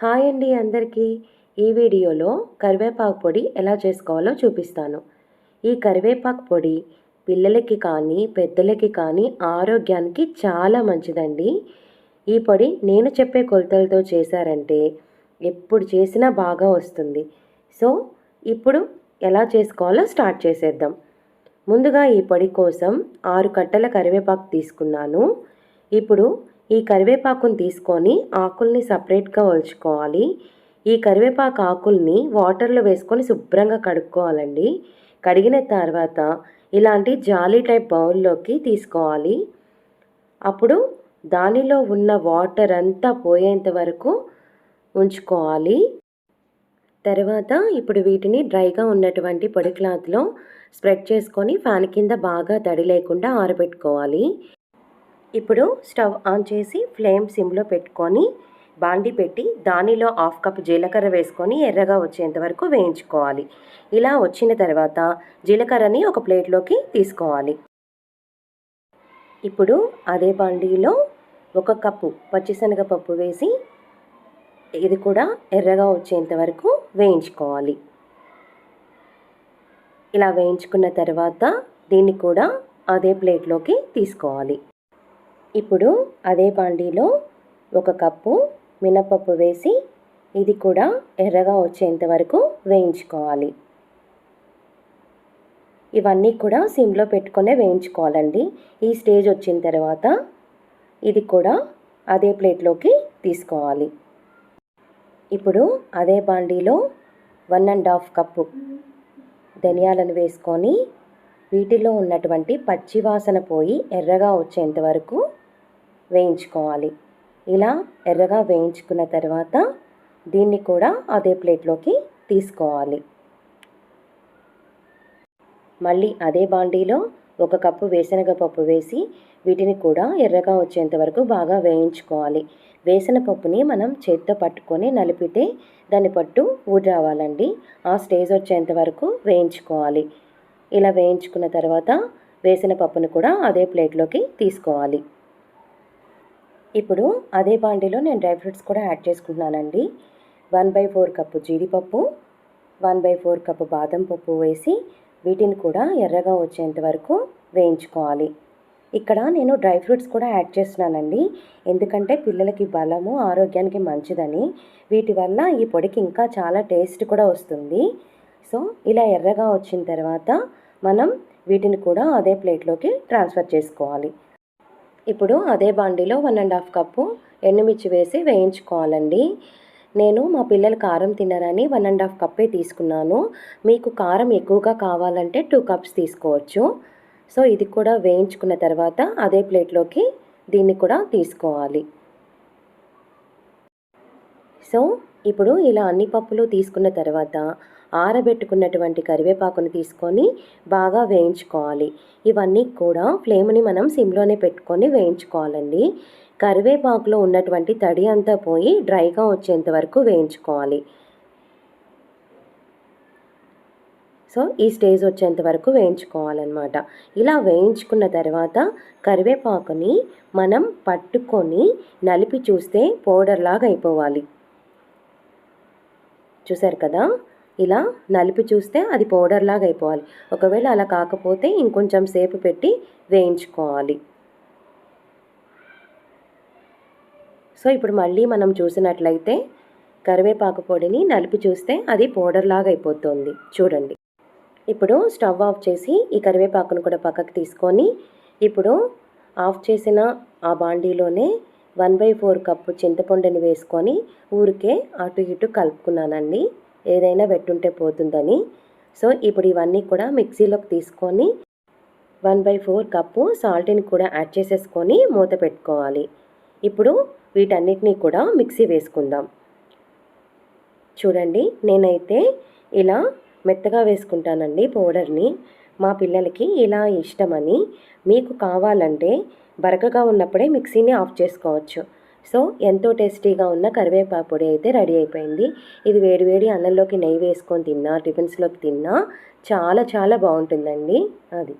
Hi అండి అందరికీ. ఈ వీడియోలో కరివేపాకు పొడి ఎలా చేసుకోవాలో చూపిస్తాను. ఈ కరివేపాకు పొడి పిల్లలకి కానీ పెద్దలకి కానీ ఆరోగ్యానికి చాలా మంచిదండి. ఈ పొడి నేను చెప్పే కొలతలతో చేశారంటే ఎప్పుడు చేసినా బాగా వస్తుంది. సో ఇప్పుడు ఎలా చేసుకోవాలో స్టార్ట్ చేసేద్దాం. ముందుగా ఈ పొడి కోసం ఆరు కట్టల కరివేపాకు తీసుకున్నాను. ఇప్పుడు ఈ కరివేపాకుని తీసుకొని ఆకుల్ని సపరేట్గా ఒలుచుకోవాలి. ఈ కరివేపాకు ఆకుల్ని వాటర్లో వేసుకొని శుభ్రంగా కడుక్కోవాలండి. కడిగిన తర్వాత ఇలాంటి జాలీ టైప్ బౌల్లోకి తీసుకోవాలి. అప్పుడు దానిలో ఉన్న వాటర్ అంతా పోయేంత వరకు ఉంచుకోవాలి. తర్వాత ఇప్పుడు వీటిని డ్రైగా ఉన్నటువంటి పొడి క్లాత్లో స్ప్రెడ్ చేసుకొని ఫ్యాన్ కింద బాగా తడి లేకుండా ఆరబెట్టుకోవాలి. ఇప్పుడు స్టవ్ ఆన్ చేసి ఫ్లేమ్ సిమ్లో పెట్టుకొని బాండి పెట్టి దానిలో హాఫ్ కప్ జీలకర్ర వేసుకొని ఎర్రగా వచ్చేంత వరకు వేయించుకోవాలి. ఇలా వచ్చిన తర్వాత జీలకర్రని ఒక ప్లేట్లోకి తీసుకోవాలి. ఇప్పుడు అదే బాండీలో ఒక కప్పు పచ్చిశనగపప్పు వేసి ఇది కూడా ఎర్రగా వచ్చేంత వరకు వేయించుకోవాలి. ఇలా వేయించుకున్న తర్వాత దీన్ని కూడా అదే ప్లేట్లోకి తీసుకోవాలి. ఇప్పుడు అదే బాండీలో ఒక కప్పు మినపప్పు వేసి ఇది కూడా ఎర్రగా వచ్చేంత వరకు వేయించుకోవాలి. ఇవన్నీ కూడా సిమ్లో పెట్టుకునే వేయించుకోవాలండి. ఈ స్టేజ్ వచ్చిన తర్వాత ఇది కూడా అదే ప్లేట్లోకి తీసుకోవాలి. ఇప్పుడు అదే బాండీలో వన్ అండ్ హాఫ్ కప్పు ధనియాలను వేసుకొని వీటిలో ఉన్నటువంటి పచ్చి వాసన పోయి ఎర్రగా వచ్చేంత వరకు వేయించుకోవాలి. ఇలా ఎర్రగా వేయించుకున్న తర్వాత దీన్ని కూడా అదే ప్లేట్లోకి తీసుకోవాలి. మళ్ళీ అదే బాండీలో ఒక కప్పు వేసనగపప్పు వేసి వీటిని కూడా ఎర్రగా వచ్చేంత వరకు బాగా వేయించుకోవాలి. వేసిన పప్పుని మనం చేత్తో పట్టుకొని నలిపితే దాని పట్టు ఊడి రావాలండి. ఆ స్టేజ్ వచ్చేంత వరకు వేయించుకోవాలి. ఇలా వేయించుకున్న తర్వాత వేసిన పప్పును కూడా అదే ప్లేట్లోకి తీసుకోవాలి. ఇప్పుడు అదే బాండీలో నేను డ్రై ఫ్రూట్స్ కూడా యాడ్ చేసుకుంటున్నానండి. వన్ బై ఫోర్ కప్పు జీడిపప్పు వన్ బై ఫోర్ కప్పు బాదం పప్పు వేసి వీటిని కూడా ఎర్రగా వచ్చేంత వరకు వేయించుకోవాలి. ఇక్కడ నేను డ్రై ఫ్రూట్స్ కూడా యాడ్ చేస్తున్నానండి. ఎందుకంటే పిల్లలకి బలము ఆరోగ్యానికి మంచిదని. వీటి వల్ల ఈ పొడికి ఇంకా చాలా టేస్ట్ కూడా వస్తుంది. సో ఇలా ఎర్రగా వచ్చిన తర్వాత మనం వీటిని కూడా అదే ప్లేట్లోకి ట్రాన్స్ఫర్ చేసుకోవాలి. ఇప్పుడు అదే బాండీలో వన్ అండ్ హాఫ్ కప్పు ఎండుమిర్చి వేసి వేయించుకోవాలండి. నేను మా పిల్లలు కారం తినరని వన్ అండ్ హాఫ్ కప్పే తీసుకున్నాను. మీకు కారం ఎక్కువగా కావాలంటే టూ కప్స్ తీసుకోవచ్చు. సో ఇది కూడా వేయించుకున్న తర్వాత అదే ప్లేట్లోకి దీన్ని కూడా తీసుకోవాలి. సో ఇప్పుడు ఇలా అన్ని పప్పులు తీసుకున్న తర్వాత ఆరబెట్టుకున్నటువంటి కరివేపాకుని తీసుకొని బాగా వేయించుకోవాలి. ఇవన్నీ కూడా ఫ్లేమ్ని మనం సిమ్లోనే పెట్టుకొని వేయించుకోవాలండి. కరివేపాకులో ఉన్నటువంటి తడి అంతా పోయి డ్రైగా వచ్చేంత వరకు వేయించుకోవాలి. సో ఈ స్టేజ్ వచ్చేంత వరకు వేయించుకోవాలన్నమాట. ఇలా వేయించుకున్న తర్వాత కరివేపాకుని మనం పట్టుకొని నలిపి చూస్తే పౌడర్ లాగా అయిపోవాలి. చూసారు కదా? ఇలా నలిపి చూస్తే అది పౌడర్ లాగా అయిపోవాలి. ఒకవేళ అలా కాకపోతే ఇంకొంచెం సేపు పెట్టి వేయించుకోవాలి. సో ఇప్పుడు మళ్ళీ మనం చూసినట్లయితే కరివేపాకు పొడిని నలిపి చూస్తే అది పౌడర్ లాగా అయిపోతుంది. చూడండి. ఇప్పుడు స్టవ్ ఆఫ్ చేసి ఈ కరివేపాకును కూడా పక్కకు తీసుకొని ఇప్పుడు ఆఫ్ చేసిన ఆ బాండీలోనే వన్ బై ఫోర్ కప్పు చింతపండుని వేసుకొని ఊరికే అటు ఇటు కలుపుకున్నానండి. ఏదైనా పెట్టుంటే పోతుందని. సో ఇప్పుడు ఇవన్నీ కూడా మిక్సీలోకి తీసుకొని వన్ బై ఫోర్ కప్పు సాల్ట్ని కూడా యాడ్ చేసేసుకొని మూత పెట్టుకోవాలి. ఇప్పుడు వీటన్నిటినీ కూడా మిక్సీ వేసుకుందాం. చూడండి నేనైతే ఇలా మెత్తగా వేసుకుంటానండి పౌడర్ని. మా పిల్లలకి ఇలా ఇష్టమని. మీకు కావాలంటే బరకగా ఉన్నప్పుడే మిక్సీని ఆఫ్ చేసుకోవచ్చు. సో ఎంతో టేస్టీగా ఉన్న కరివేపాకు పొడి అయితే రెడీ అయిపోయింది. ఇది వేడివేడి అన్నంలోకి నెయ్యి వేసుకొని తిన్నా టిఫిన్స్లోకి తిన్నా చాలా చాలా బాగుంటుందండి. అది.